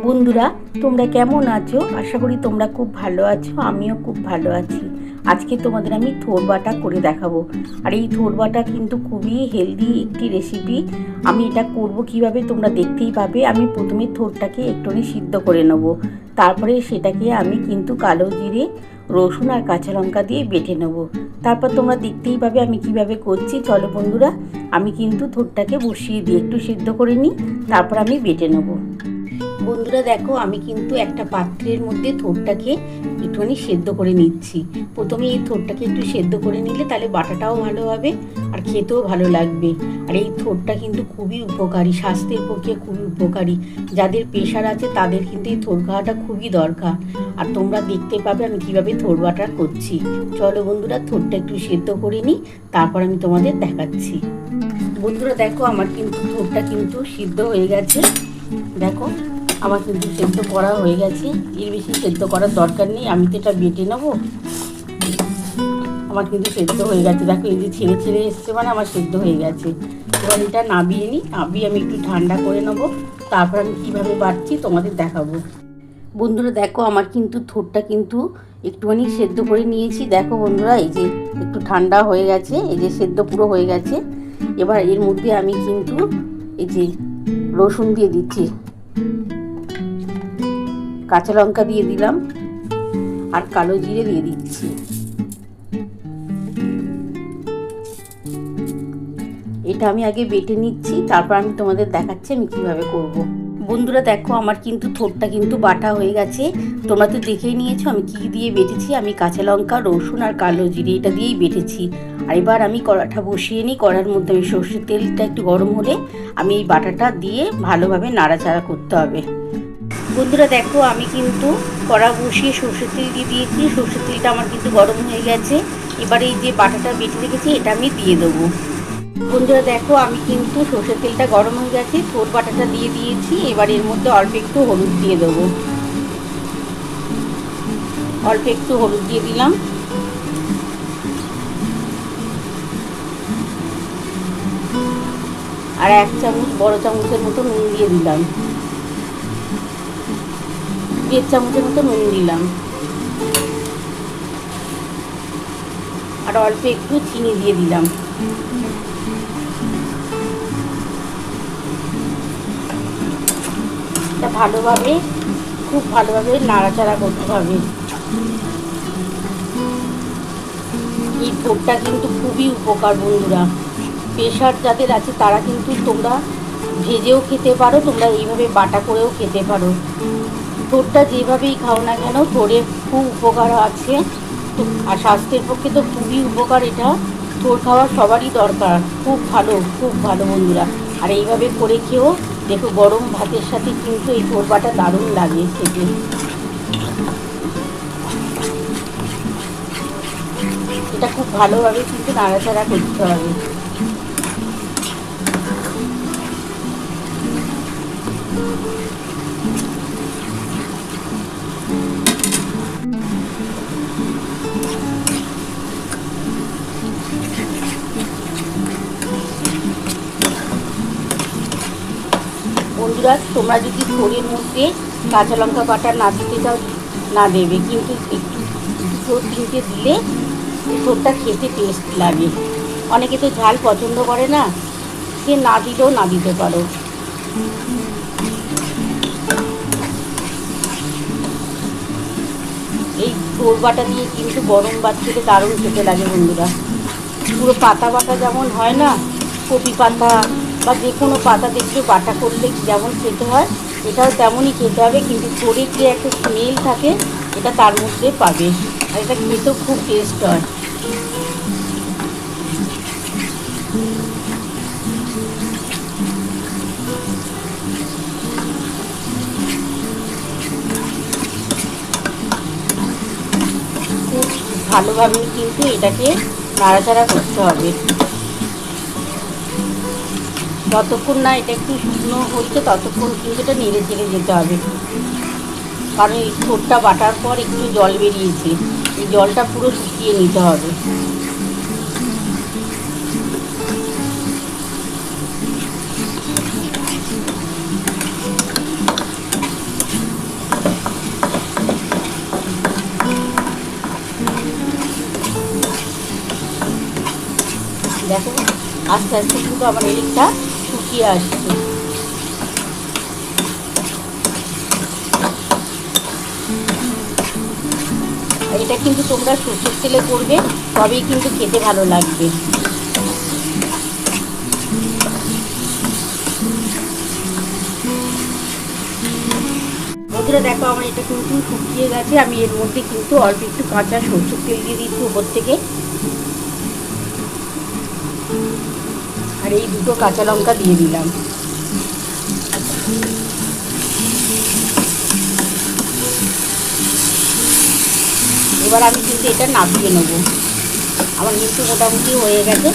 বন্ধুরা, তোমরা কেমন আছো? আশা করি তোমরা খুব ভালো আছো, আমিও খুব ভালো আছি। আজকে তোমাদের আমি থোর বাটা করে দেখাবো। আর এই থোর বাটা কিন্তু খুবই হেলদি একটি রেসিপি আমি এটা করব কীভাবে তোমরা দেখতেই পাবে। আমি প্রথমে থোরটাকে একটুখানি সিদ্ধ করে নেব। তারপরে সেটাকে আমি কিন্তু কালো জিরে, রসুন আর কাঁচা লঙ্কা দিয়ে বেটে নেব। তারপর তোমরা দেখতেই পাবে আমি কীভাবে করছি। চলো বন্ধুরা, আমি কিন্তু থোরটাকে বসিয়ে দিই একটু সিদ্ধ করে নিই। তারপর আমি বেটে নেব। বন্ধুরা দেখো, আমি কিন্তু একটা পাত্রের মধ্যে থোরটাকে একটুখানি সেদ্ধ করে নিচ্ছি। প্রথমে এই থোরটাকে একটু সেদ্ধ করে নিলে তাহলে বাটাটাও ভালো হবে আর খেতেও ভালো লাগবে। আর এই থোরটা কিন্তু খুবই উপকারী, স্বাস্থ্যের পক্ষে খুবই উপকারী। যাদের প্রেশার আছে তাদের কিন্তু এই থোর খাওয়াটা খুবই দরকার। আর তোমরা দেখতে পাবে আমি কীভাবে থোর বাটা করছি। চলো বন্ধুরা, থোরটা একটু সেদ্ধ করে নিই, তারপর আমি তোমাদের দেখাচ্ছি। বন্ধুরা দেখো, আমার কিন্তু থোরটা কিন্তু সিদ্ধ হয়ে গেছে। দেখো আমার কিন্তু সেদ্ধ করা হয়ে গেছে। এর বেশি সেদ্ধ করার দরকার নেই। আমি তো এটা বেটে নেব। আমার কিন্তু সেদ্ধ হয়ে গেছে। দেখো, এই যে ছেড়ে ছেড়ে এসছে মানে আমার সেদ্ধ হয়ে গেছে। এবার এটা নাবিয়ে নিই নাবিয়ে আমি একটু ঠান্ডা করে নেব। তারপর আমি কীভাবে বাড়ছি তোমাদের দেখাবো। বন্ধুরা, দেখো, আমার কিন্তু থোরটা কিন্তু একটুখানি সেদ্ধ করে নিয়েছি। দেখো বন্ধুরা, এই যে একটু ঠান্ডা হয়ে গেছে। এই যে সেদ্ধ পুরো হয়ে গেছে। এবার এর মধ্যে আমি কিন্তু এই যে রসুন দিয়ে দিচ্ছি। কাঁচা লঙ্কা দিয়ে দিলাম আর কালো জিরে দিয়ে দিচ্ছি। এটা আমি আগে বেটে নিচ্ছি, তারপর আমি তোমাদের দেখাচ্ছি আমি কীভাবে করব। বন্ধুরা দেখো, আমার কিন্তু থোরটা কিন্তু বাটা হয়ে গেছে। তোমরা তো দেখেই নিয়েছো আমি কি দিয়ে বেটেছি। আমি কাঁচা লঙ্কা, রসুন আর কালো জিরে এটা দিয়েই বেটেছি। আর এবার আমি কড়াটা বসিয়ে নিই। কড়ার মধ্যে আমি সর্ষের তেলটা একটু গরম হলে আমি এই বাটাটা দিয়ে ভালোভাবে নাড়াচাড়া করতে হবে। বন্ধুরা, দেখো আমি কিন্তু কড়া বসিয়ে সর্ষের তেল দিয়ে দিয়েছি। সর্ষের তেলটা আমার কিন্তু গরম হয়ে গেছে। এবার এই যে বাটাটা বেটে রেখেছি, এটা আমি দিয়ে দেবো। বন্ধুরা, দেখো আমি কিন্তু সর্ষের তেলটা গরম হয়ে গেছে থোর বাটাটা দিয়ে দিয়েছি। এবার এর মধ্যে অল্প একটু হলুদ দিয়ে দেবো। অল্প একটু হলুদ দিয়ে দিলাম। আর এক চামচ, বড় চামচের মতো নুন দিয়ে দিলাম। দেড় চামচের মতো নুন দিলাম। আর অল্প একটু চিনি দিয়ে দিলাম। ভালোভাবে, খুব ভালোভাবে নাড়াচাড়া করতে হবে। এই ভোগটা কিন্তু খুবই উপকার বন্ধুরা। প্রেশার যাদের আছে তারা কিন্তু তোমরা ভেজেও খেতে পারো, তোমরা এইভাবে বাটা করেও খেতে পারো। থোরটা যেভাবেই খাও না কেন থোরে খুব উপকার আছে। আর স্বাস্থ্যের পক্ষে তো খুবই উপকার এটা। থোর খাওয়া সবারই দরকার। খুব ভালো খুব ভালো বন্ধুরা। আর এইভাবে করে খেয়েও দেখো গরম ভাতের সাথে কিন্তু এই থোরবাটা দারুণ লাগে খেতে। এটা খুব ভালোভাবে কিন্তু নাড়াচাড়া করতে হবে। বন্ধুরা তোমরা যদি থোড়ের মধ্যে কাঁচা লঙ্কা বাটা না দিতে চাও, না দেবে। কিন্তু একটু দুটো তিনটে দিলে থোরটা খেতে টেস্ট লাগে। অনেকে তো ঝাল পছন্দ করে না, সে না দিলেও না দিতে পারো। এই থোর বাটা দিয়ে কিন্তু গরম ভাত খেতে দারুণ খেতে লাগে বন্ধুরা। পুরো পাতা বাটা যেমন হয় না, কপি পাতা বা যে কোনো পাতা দেখলে বাটা করলে যেমন খেতে হয়, এটাও তেমনই খেতে হবে। কিন্তু থোড়ে যে একটা স্মেল থাকে, এটা তার মধ্যে পাবে। আর এটা খেতেও খুব টেস্ট হয়। ভালোভাবে কিন্তু এটাকে নাড়াচাড়া করতে হবে। যতক্ষণ না এটা একটু শুকনো হচ্ছে, ততক্ষণ কিন্তু এটা নেড়ে চেড়ে যেতে হবে। কারণ এই ঠোঁটটা বাটার পর একটু জল বেরিয়েছে। এই জলটা পুরো শুকিয়ে নিতে হবে। দেখো, আস্তে আস্তে কিন্তু আমার এদিকটা শুকিয়ে আসছে? এটা কিন্তু তোমরা সরষের তেলে করবে, তবেই কিন্তু খেতে ভালো লাগবে। বন্ধুরা, দেখো আমার এটা কিন্তু শুকিয়ে গেছে, আমি এর মধ্যে কিন্তু অল্প একটু কাঁচা সরষের তেল দিয়ে দিচ্ছি উপর থেকে। এই দুটো কাঁচা লঙ্কা দিয়ে দিলাম। এবার আমি কিন্তু এটা নাপিয়ে নেব। আমার কিন্তু মোটামুটি হয়ে গেছে।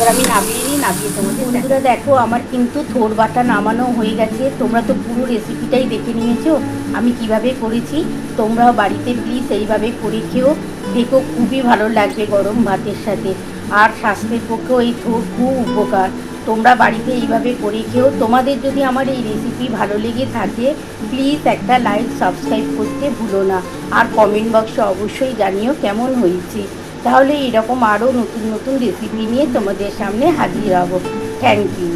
এবার আমি নামিয়ে নিই, নামিয়ে তোমাদের বন্ধুরা দেখো, আমার কিন্তু থোর বাটা নামানো হয়ে গেছে। তোমরা তো পুরো রেসিপিটাই দেখে নিয়েছো, আমি কীভাবে করেছি, তোমরাও বাড়িতে প্লিজ এইভাবে করে খেও। দেখো, খুবই ভালো লাগবে গরম ভাতের সাথে। আর স্বাস্থ্যের পক্ষেও এই থোর খুব উপকার। তোমরা বাড়িতে এইভাবে করে খেও। তোমাদের যদি আমার এই রেসিপি ভালো লেগে থাকে প্লিজ একটা লাইক সাবস্ক্রাইব করতে ভুলো না। আর কমেন্ট বক্সে অবশ্যই জানিও কেমন হয়েছে। তাহলে এরকম আরও নতুন নতুন রেসিপি নিয়ে তোমাদের সামনে হাজির হব। Thank you